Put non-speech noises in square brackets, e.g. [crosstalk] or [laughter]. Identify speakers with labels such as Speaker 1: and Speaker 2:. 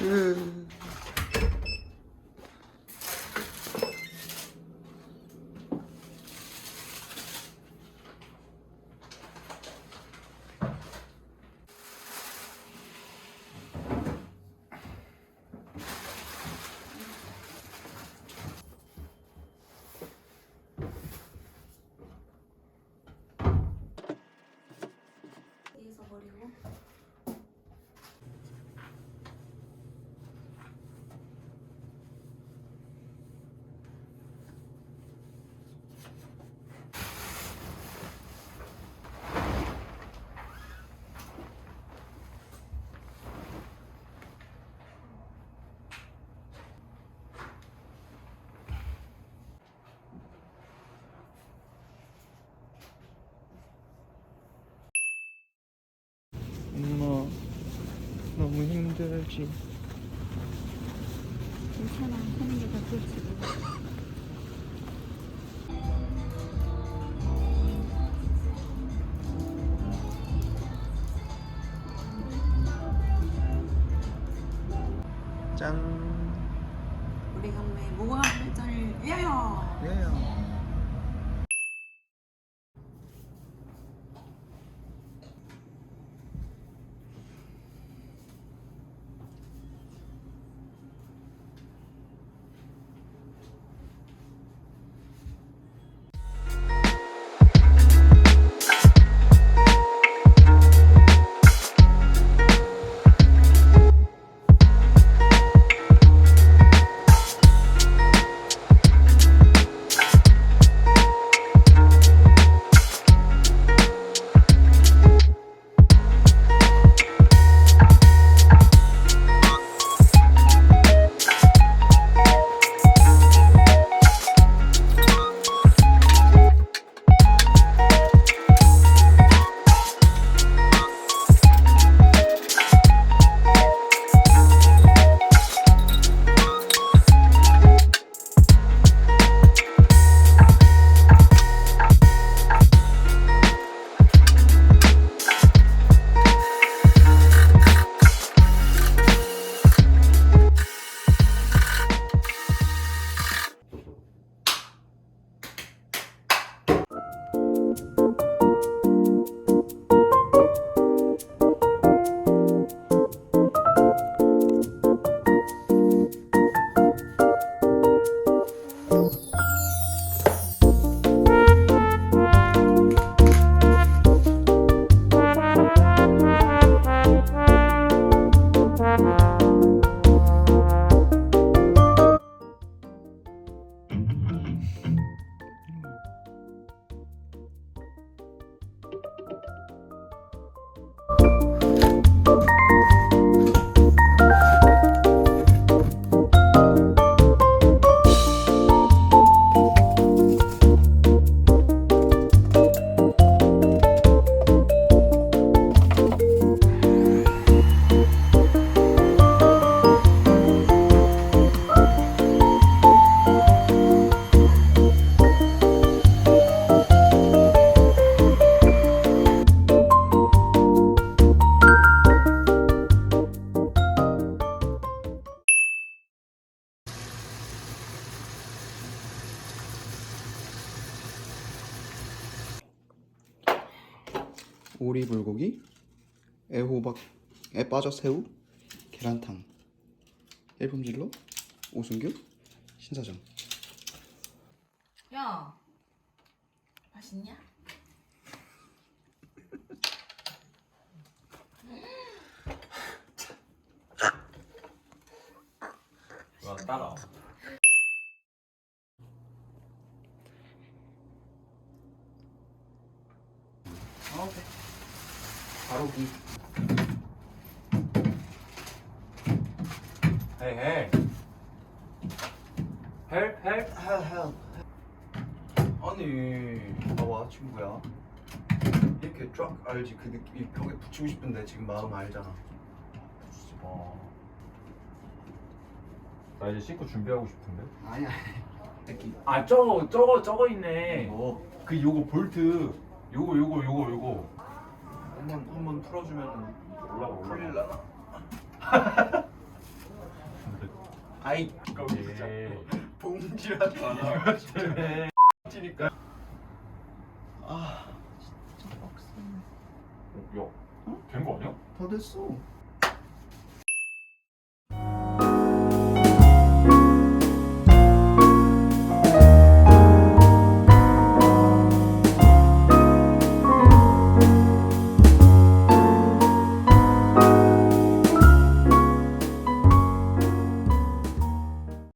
Speaker 1: 嗯。 힘들지
Speaker 2: 괜찮아. 하는 게더 좋지.
Speaker 1: 짠
Speaker 3: 우리 경매 무궁화 발전을 위하여
Speaker 1: 예요 오리 불고기 애호박에 빠져 새우 계란탕 일품질로 오순규 신사장
Speaker 3: 야 맛있냐?
Speaker 4: 와 따라.
Speaker 1: 아, 오케이 바로 기
Speaker 4: 헤이 헤이. 헬 헬.
Speaker 1: 헬헬 아니 봐봐 친구야 이렇게 쫙 알지 그 느낌 이 벽에 붙이고 싶은데 지금 마음 알잖아
Speaker 4: 어. 나 이제 씻고 준비하고 싶은데.
Speaker 1: 아니야 새끼
Speaker 4: 아 저거 저거 저거 있네.
Speaker 1: 뭐
Speaker 4: 그 요거 볼트. 요거 요거 요거 요거.
Speaker 1: 한번 한번 풀어주면은
Speaker 4: 올라가 올라가.
Speaker 1: 풀릴라나? [laughs] 아이
Speaker 4: 예.
Speaker 1: 봉지라도 안 하고. [laughs] [laughs] 치니까 아
Speaker 4: 야, 된 거 아니야?
Speaker 1: 다 됐어